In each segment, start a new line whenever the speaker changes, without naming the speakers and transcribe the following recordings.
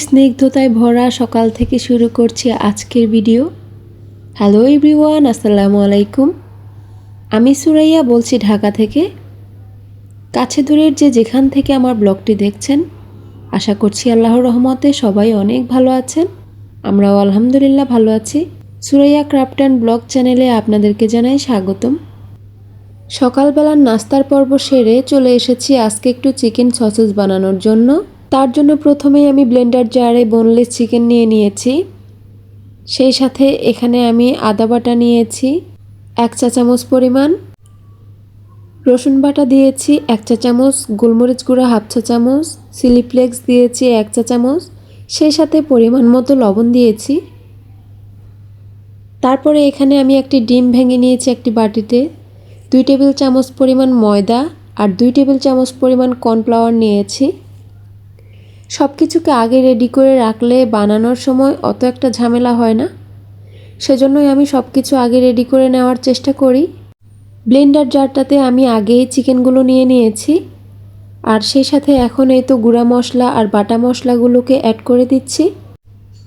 স্নিগ্ধতায় ভরা সকাল থেকে শুরু করছি আজকের ভিডিও। হ্যালো এভরিওয়ান, আসসালামু আলাইকুম। আমি সুরাইয়া বলছি ঢাকা থেকে। কাছে দূরের যে যেখান থেকে আমার ব্লগটি দেখছেন, আশা করছি আল্লাহর রহমতে সবাই অনেক ভালো আছেন। আমরাও আলহামদুলিল্লাহ ভালো আছি। সুরাইয়া ক্রাফট অ্যান্ড ব্লগ চ্যানেলে আপনাদেরকে জানাই স্বাগতম। সকালবেলার নাস্তার পর্ব সেরে চলে এসেছি আজকে একটু চিকেন সসেস বানানোর জন্য। তার জন্য প্রথমেই আমি ব্লেন্ডার জারে বোনলেস চিকেন নিয়ে নিয়েছি। সেই সাথে এখানে আমি আদা বাটা নিয়েছি, এক চা চামচ পরিমাণ। রসুন বাটা দিয়েছি, এক চা চামচ। গোলমরিচ গুঁড়া, হাফ চা চামচ। সিলিপ্লেক্স দিয়েছি, এক চা চামচ। সেই সাথে পরিমাণ মতো লবণ দিয়েছি। তারপরে এখানে আমি একটি ডিম ভেঙে নিয়েছি একটি বাটিতে। দুই টেবিল চামচ পরিমাণ ময়দা আর দুই টেবিল চামচ পরিমাণ কর্নফ্লাওয়ার নিয়েছি। সব কিছুকে আগে রেডি করে রাখলে বানানোর সময় অত একটা ঝামেলা হয় না। সেজন্যই আমি সব কিছু আগে রেডি করে নেওয়ার চেষ্টা করি। ব্লেন্ডার জারটাতে আমি আগেই চিকেনগুলো নিয়ে নিয়েছি। আর সেই সাথে এখন এই তো গুঁড়া মশলা আর বাটা মশলাগুলোকে অ্যাড করে দিচ্ছি।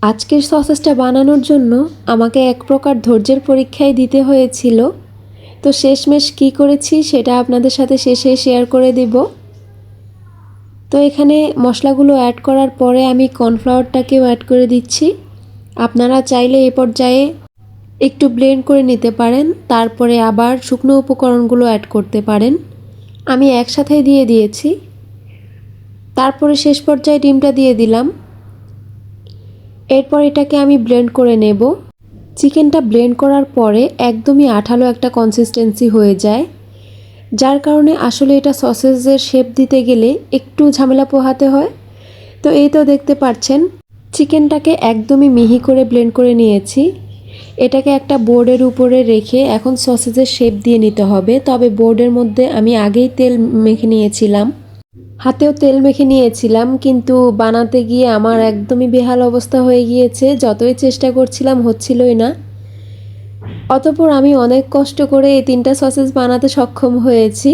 আজকের সসেসটা বানানোর জন্য আমাকে এক প্রকার ধৈর্যের পরীক্ষায় দিতে হয়েছিল। তো শেষমেশ কী করেছি সেটা আপনাদের সাথে শেষে শেয়ার করে দিব। তো এখানে মশলাগুলো অ্যাড করার পরে আমি কর্নফ্লাওয়ারটাকেও অ্যাড করে দিচ্ছি। আপনারা চাইলে এ পর্যায়ে একটু ব্লেন্ড করে নিতে পারেন, তারপরে আবার শুকনো উপকরণগুলো অ্যাড করতে পারেন। আমি একসাথেই দিয়ে দিয়েছি। তারপরে শেষ পর্যায়ে ডিমটা দিয়ে দিলাম। এরপর এটাকে আমি ব্লেন্ড করে নেব। চিকেনটা ব্লেন্ড করার পরে একদমই আঠালো একটা কনসিস্টেন্সি হয়ে যায়। যার কারণে আসলে এটা সসেজের শেপ দিতে গেলে একটু ঝামেলা পোহাতে হয়। তো এই তো দেখতে পাচ্ছেন, চিকেনটাকে একদমই মিহি করে ব্লেন্ড করে নিয়েছি। এটাকে একটা বোর্ডের উপরে রেখে এখন সসেজের শেপ দিয়ে নিতে হবে। তবে বোর্ডের মধ্যে আমি আগেই তেল মেখে নিয়েছিলাম। হাতেও তেল মেখে নিয়েছিলাম, কিন্তু বানাতে গিয়ে আমার একদমই বেহাল অবস্থা হয়ে গিয়েছে। যতই চেষ্টা করছিলাম, হচ্ছিলই না। অতপর আমি অনেক কষ্ট করে এই তিনটা সসেস বানাতে সক্ষম হয়েছি।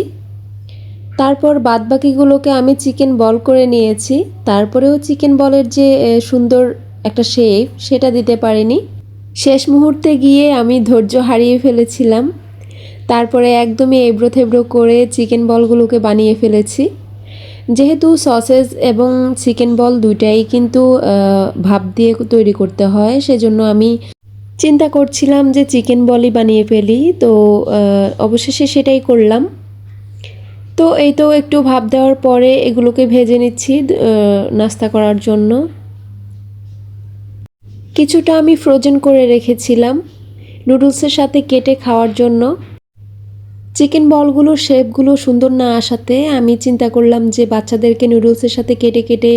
তারপর বাদবাকিগুলোকে আমি চিকেন বল করে নিয়েছি। তারপরেও চিকেন বলের যে সুন্দর একটা শেপ সেটা দিতে পারিনি। শেষ মুহূর্তে গিয়ে আমি ধৈর্য হারিয়ে ফেলেছিলাম। তারপরে একদমই এবড়ো থেবড়ো করে চিকেন বলগুলোকে বানিয়ে ফেলেছি। যেহেতু সসেস এবং চিকেন বল দুইটাই কিন্তু ভাপ দিয়ে তৈরি করতে হয়, সেজন্য আমি চিন্তা করছিলাম যে চিকেন বলি বানিয়ে ফেলি, তো অবশেষে সেটাই করলাম। তো এই তো একটু ভাব দেওয়ার পরে এগুলোকে ভেজে নিচ্ছি নাস্তা করার জন্য। কিছুটা আমি ফ্রোজেন করে রেখেছিলাম নুডলসের সাথে কেটে খাওয়ার জন্য। চিকেন বলগুলোর শেপগুলো সুন্দর না আসাতে আমি চিন্তা করলাম যে বাচ্চাদেরকে নুডলসের সাথে কেটে কেটে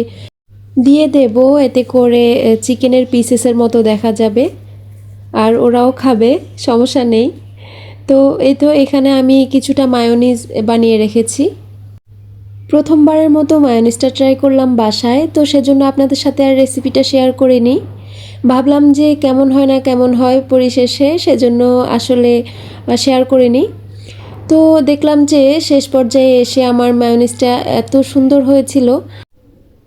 দিয়ে দেব, এতে করে চিকেনের পিসেসের মতো দেখা যাবে। আর ওরাও খাবে, সমস্যা নেই। তো এই তো এখানে আমি কিছুটা মায়োনিজ বানিয়ে রেখেছি। প্রথমবারের মতো মায়োনিজটা ট্রাই করলাম বাসায়, তো সেজন্য আপনাদের সাথে আর রেসিপিটা শেয়ার করে নিই। ভাবলাম যে কেমন হয় না কেমন হয় পরিশেষে, সেজন্য আসলে শেয়ার করে নিই। তো দেখলাম যে শেষ পর্যায়ে এসে আমার মায়োনিজটা এত সুন্দর হয়েছিল।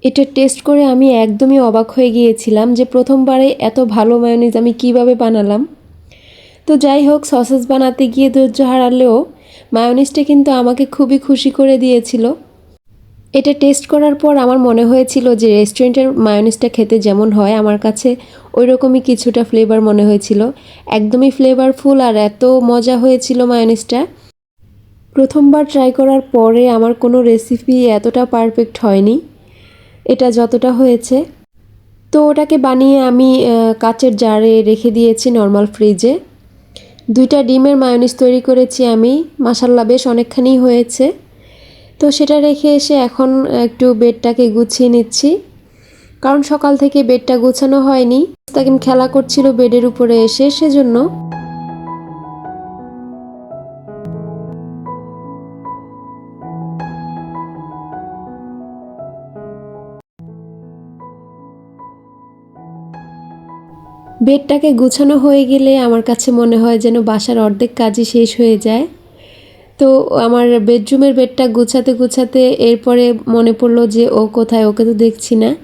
এটা টেস্ট করে আমি একদমই অবাক হয়ে গিয়েছিলাম যে প্রথমবারে এত ভালো মায়োনিজ আমি কীভাবে বানালাম। তো যাই হোক সসেস বানাতে গিয়ে ধৈর্য হারালেও মায়োনিজটা কিন্তু আমাকে খুবই খুশি করে দিয়েছিল। এটা টেস্ট করার পর আমার মনে হয়েছিল যে রেস্টুরেন্টের মায়োনিজটা খেতে যেমন হয়, আমার কাছে ওই রকমই কিছুটা ফ্লেভার মনে হয়েছিল। একদমই ফ্লেভারফুল আর এত মজা হয়েছিল মায়োনিজটা প্রথমবার ট্রাই করার পরে আমার কোনো রেসিপি এতটা পারফেক্ট হয়নি। এটা যতটা হয়েছে। তো ওটাকে বানিয়ে আমি কাচের জারে রেখে দিয়েছি নর্মাল ফ্রিজে দুইটা ডিমের মায়োনিজ তৈরি করেছি আমি। মাসাল্লা বেশ অনেকখানি হয়েছে। তো সেটা রেখে এসে এখন একটু বেডটাকে গুছিয়ে নিচ্ছি। কারণ সকাল থেকে বেডটা গুছানো হয়নি। তাকে খেলা করছিল বেডের উপরে এসে, সেজন্য বেডটাকে গুছানো হয়ে গেলে আমার কাছে মনে হয় যেন বাসার অর্ধেক কাজই শেষ হয়ে যায়। তো আমার বেডরুমের বেডটা গুছাতে গুছাতে এরপরে মনে পড়ল যে ও কোথায়, ওকে তো দেখছি না।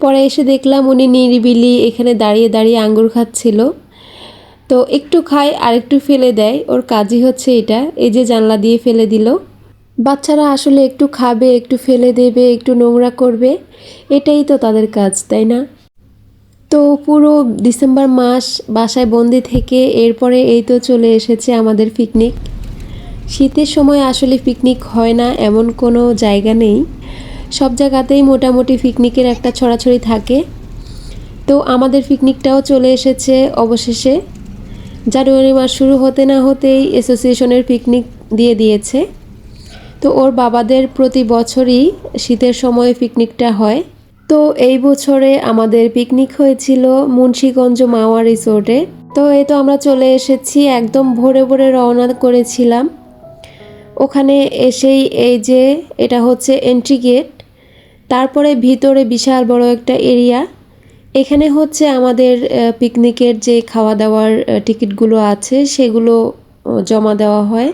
পরে এসে দেখলাম উনি নিরিবিলি এখানে দাঁড়িয়ে দাঁড়িয়ে আঙ্গুর খাচ্ছিল। তো একটু খায় আর একটু ফেলে দেয়। ওর কাজই হচ্ছে এটা, এই যে জানলা দিয়ে ফেলে দিল। বাচ্চারা আসলে একটু খাবে, একটু ফেলে দেবে, একটু নোংরা করবে, এটাই তো তাদের কাজ, তাই না? তো পুরো ডিসেম্বর মাস বাসায় বন্দি থেকে এরপরে এই তো চলে এসেছে আমাদের পিকনিক। শীতের সময় আসলে পিকনিক হয় না, এমন কোনো জায়গা নেই। সব জায়গাতেই মোটামুটি পিকনিকের একটা ছড়াছড়ি থাকে। তো আমাদের পিকনিকটাও চলে এসেছে অবশেষে। জানুয়ারি মাস শুরু হতে না হতেই অ্যাসোসিয়েশনের পিকনিক দিয়ে দিয়েছে। তো ওর বাবাদের প্রতি বছরই শীতের সময় পিকনিকটা হয়। তো এই বছরে আমাদের পিকনিক হয়েছিল মুন্সীগঞ্জ মাওয়া রিসোর্টে তো এই তো আমরা চলে এসেছি, একদম ভোরে ভোরে রওনা করেছিলাম। ওখানে এসেই এই যে এটা হচ্ছে এন্ট্রি গেট তারপরে ভিতরে বিশাল বড় একটা এরিয়া এখানে হচ্ছে আমাদের পিকনিকের যে খাওয়া দাওয়ার টিকিটগুলো আছে, সেগুলো জমা দেওয়া হয়।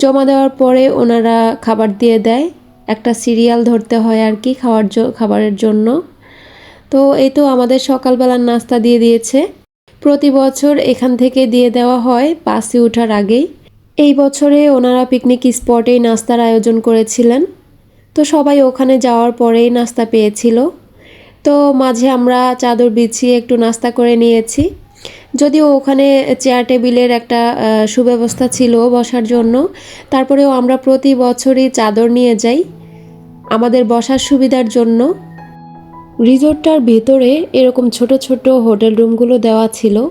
জমা দেওয়ার পরে ওনারা খাবার দিয়ে দেয়। একটা সিরিয়াল ধরতে হয় আর কি খাওয়ার খাবারের জন্য। তো এই তো আমাদের সকালবেলার নাস্তা দিয়ে দিয়েছে। প্রতি বছর এখান থেকে দিয়ে দেওয়া হয় বাসে ওঠার আগেই। এই বছরে ওনারা পিকনিক স্পটেই নাস্তার আয়োজন করেছিলেন। তো সবাই ওখানে যাওয়ার পরেই নাস্তা পেয়েছিল। তো মাঝে আমরা চাদর বিছিয়ে একটু নাস্তা করে নিয়েছি। যদিও ওখানে চেয়ার টেবিলের একটা সুব্যবস্থা ছিল বসার জন্য। তারপরেও আমরা প্রতি বছরই চাদর নিয়ে যাই। আমাদের বসার সুবিধার জন্য। রিসোর্টটার ভেতরে এরকম ছোট ছোট হোটেল রুমগুলো দেওয়া ছিল।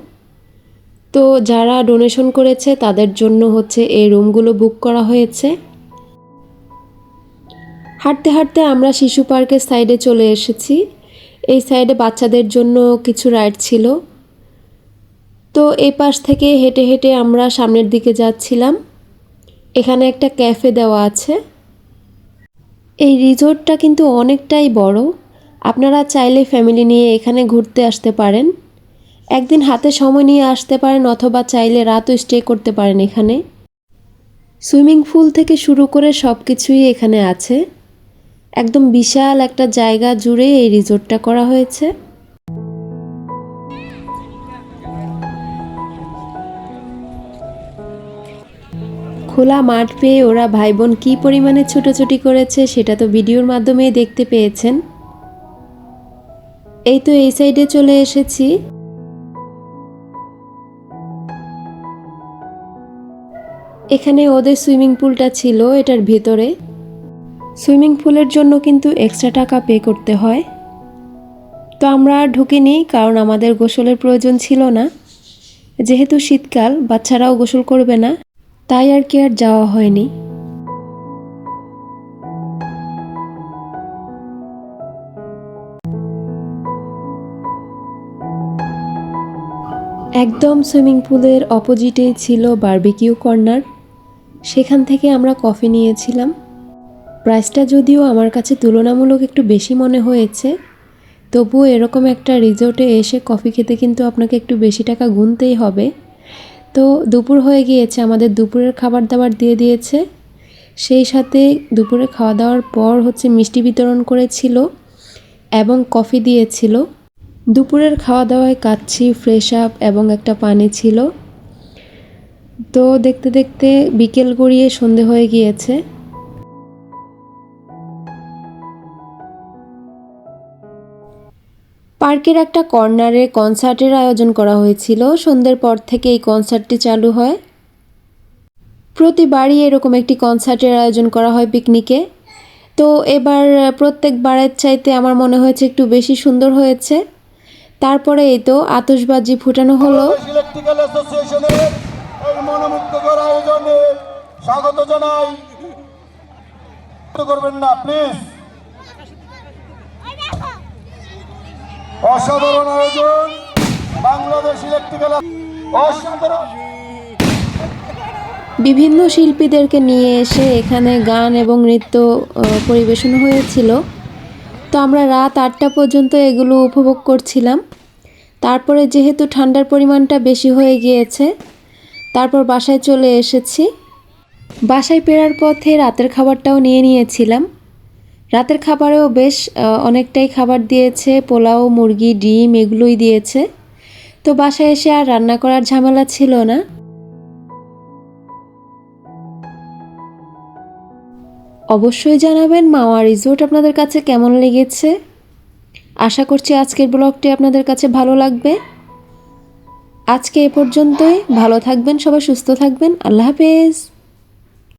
তো যারা ডোনেশন করেছে, তাদের জন্য হচ্ছে এই রুমগুলো বুক করা হয়েছে। হাঁটতে হাঁটতে আমরা শিশু পার্কের সাইডে চলে এসেছি। এই সাইডে বাচ্চাদের জন্য কিছু রাইড ছিল। তো এই পাশ থেকে হেঁটে হেঁটে আমরা সামনের দিকে যাচ্ছিলাম। এখানে একটা ক্যাফে দেওয়া আছে। এই রিসোর্টটা কিন্তু অনেকটাই বড়। আপনারা চাইলে ফ্যামিলি নিয়ে এখানে ঘুরতে আসতে পারেন। একদিন হাতে সময় নিয়ে আসতে পারেন অথবা চাইলে রাতও স্টে করতে পারেন এখানে। সুইমিং পুল থেকে শুরু করে সব কিছুই এখানে আছে। একদম বিশাল একটা জায়গা জুড়ে এই রিসোর্টটা করা হয়েছে। খোলা মাঠ পেয়ে ওরা ভাই বোন কী পরিমাণে ছুটোছুটি করেছে সেটা তো ভিডিওর মাধ্যমেই দেখতে পেয়েছেন। এই তো এই সাইডে চলে এসেছি। এখানে ওদের সুইমিং পুলটা ছিল এটার ভেতরে। সুইমিং পুলের জন্য কিন্তু এক্সট্রা টাকা পে করতে হয়। তো আমরা আর ঢুকিনি কারণ আমাদের গোসলের প্রয়োজন ছিল না। যেহেতু শীতকাল, বাচ্চারাও গোসল করবে না। তাই আর কি আর যাওয়া হয়নি। একদম সুইমিং পুলের অপোজিটেই ছিল বারবিকিউ কর্নার। সেখান থেকে আমরা কফি নিয়েছিলাম। প্রাইসটা যদিও আমার কাছে তুলনামূলক একটু বেশি মনে হয়েছে, তবুও এরকম একটা রিসোর্টে এসে কফি খেতে কিন্তু আপনাকে একটু বেশি টাকা গুনতেই হবে। তো দুপুর হয়ে গিয়েছে, আমাদের দুপুরের খাবার দাবার দিয়ে দিয়েছে। সেই সাথে দুপুরে খাওয়া দাওয়ার পর হচ্ছে মিষ্টি বিতরণ করেছিল এবং কফি দিয়েছিল। দুপুরের খাওয়া দাওয়ায় কাচ্ছি ফ্রেশ আপ এবং একটা পানি ছিল। তো দেখতে দেখতে বিকেল গড়িয়ে সন্ধে হয়ে গিয়েছে। পার্কের একটা কর্নারে কনসার্টের আয়োজন করা হয়েছিল। সন্ধ্যের পর থেকে এই কনসার্টটি চালু হয়। প্রতিবারই এরকম একটি কনসার্টের আয়োজন করা হয় পিকনিকে। তো এবার প্রত্যেকবারের চাইতে আমার মনে হয়েছে একটু বেশি সুন্দর হয়েছে। তারপরে এই তো আতশবাজি ফুটানো হলো।
স্বাগত জানাই। করবেন না প্লিজ অসাধারণ আয়োজন বাংলাদেশ ইলেকট্রিক্যাল অসাধারণ।
বিভিন্ন শিল্পীদেরকে নিয়ে এসে এখানে গান এবং নৃত্য পরিবেশন হয়েছিল। তো আমরা রাত আটটা পর্যন্ত এগুলো উপভোগ করছিলাম। তারপরে যেহেতু ঠান্ডার পরিমাণটা বেশি হয়ে গিয়েছে, তারপর বাসায় চলে এসেছি। বাসায় ফেরার পথে রাতের খাবারটাও নিয়ে নিয়েছিলাম। রাতের খাবারেও বেশ অনেকটাই খাবার দিয়েছে, পোলাও, মুরগি, ডিম এগুলোই দিয়েছে। তো বাসায় এসে আর রান্না করার ঝামেলা ছিল না। অবশ্যই জানাবেন মাওয়া রিসোর্ট আপনাদের কাছে কেমন লেগেছে। আশা করছি আজকের ব্লগটি আপনাদের কাছে ভালো লাগবে। আজকে এ পর্যন্তই, ভালো থাকবেন, সবাই সুস্থ থাকবেন, আল্লাহ হাফেজ।